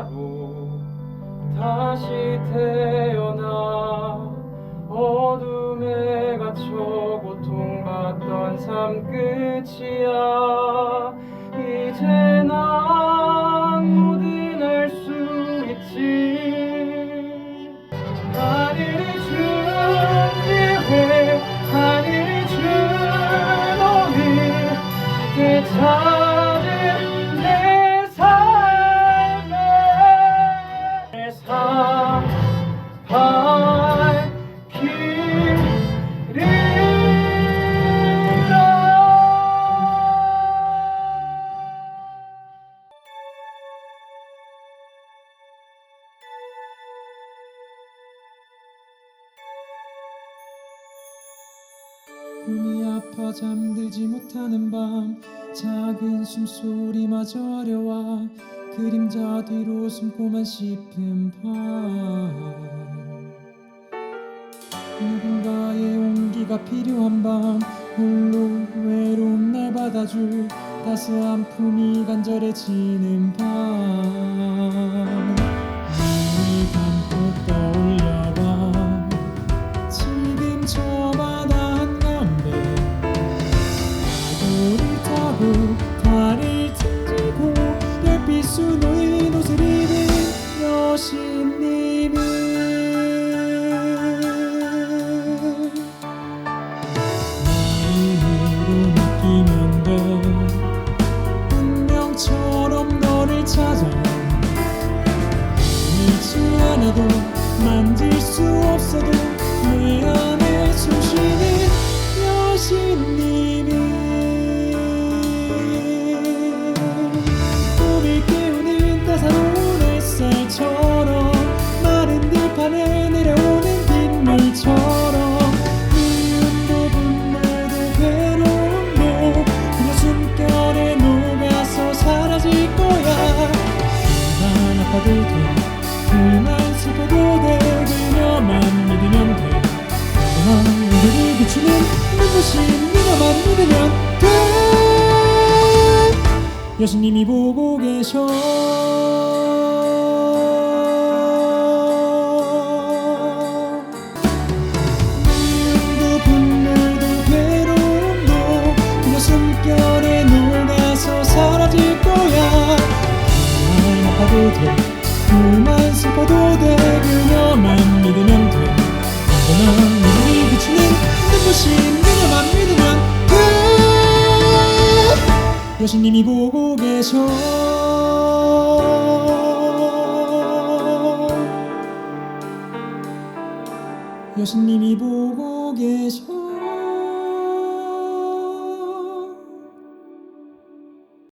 여자로 다시 태어나 어둠에 갇혀 고통받던 삶 끝이야. 이제 꿈이 아파 잠들지 못하는 밤 작은 숨소리마저 어려와 그림자 뒤로 숨고만 싶은 밤. 누군가의 온기가 필요한 밤 홀로 외로운 날 받아줄 따스한 품이 간절해지는 밤 놓인 옷을 입은 여신님을 마음으로 느끼면 돼 운명처럼 너를 찾아 보이지 않아도 만질 수 없어도 내 안에 숨쉬는 여신님이 슬퍼도 돼 그녀만 믿으면 돼 그만 우리를 비추는 눈부신 그녀만 믿으면 돼 여신님이 보고 계셔 사라질 거야 아파도 돼 그만 돼 여신님이 보고 계셔. 여신님이 보고 계셔